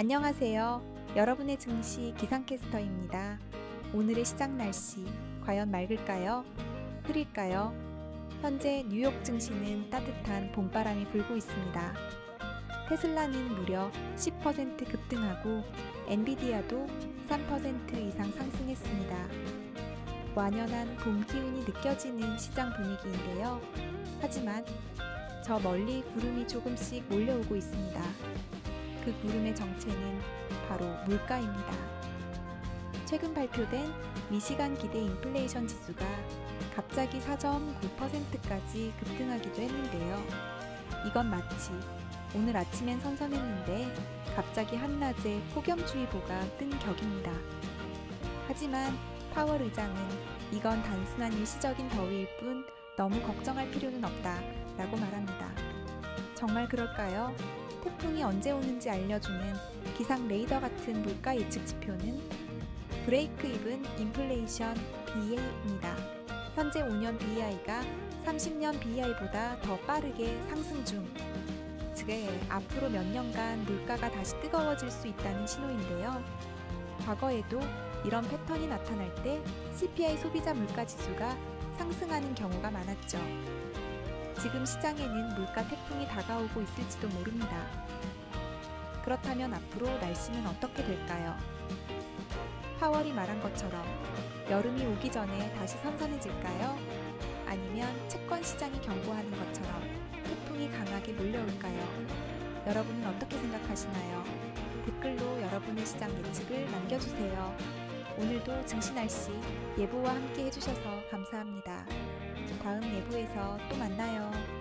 안녕하세요. 여러분의 증시 기상캐스터입니다. 오늘의 시장 날씨 과연 맑을까요? 흐릴까요? 현재 뉴욕 증시는 따뜻한 봄바람이 불고 있습니다. 테슬라는 무려 10% 급등하고 엔비디아도 3% 이상 상승했습니다. 완연한 봄 기운이 느껴지는 시장 분위기인데요. 하지만 저 멀리 구름이 조금씩 몰려오고 있습니다. 그 구름의 정체는 바로 물가입니다. 최근 발표된 미시간 기대 인플레이션 지수가 갑자기 4.9%까지 급등하기도 했는데요. 이건 마치 오늘 아침엔 선선했는데 갑자기 한낮에 폭염주의보가 뜬 격입니다. 하지만 파월 의장은 이건 단순한 일시적인 더위일 뿐 너무 걱정할 필요는 없다 라고 말합니다. 정말 그럴까요? 태풍이 언제 오는지 알려주는 기상 레이더 같은 물가 예측 지표는 브레이크 이븐 인플레이션 BA입니다. 현재 5년 BI가 30년 BI보다 더 빠르게 상승 중. 즉, 앞으로 몇 년간 물가가 다시 뜨거워질 수 있다는 신호인데요. 과거에도 이런 패턴이 나타날 때 CPI 소비자 물가 지수가 상승하는 경우가 많았죠. 지금 시장에는 물가 태풍이 다가오고 있을지도 모릅니다. 그렇다면 앞으로 날씨는 어떻게 될까요? 파월이 말한 것처럼 여름이 오기 전에 다시 선선해질까요? 아니면 채권 시장이 경고하는 것처럼 태풍이 강하게 몰려올까요? 여러분은 어떻게 생각하시나요? 댓글로 여러분의 시장 예측을 남겨주세요. 오늘도 증시 날씨 예보와 함께 해주셔서 감사합니다. 다음 예보에서 또 만나요.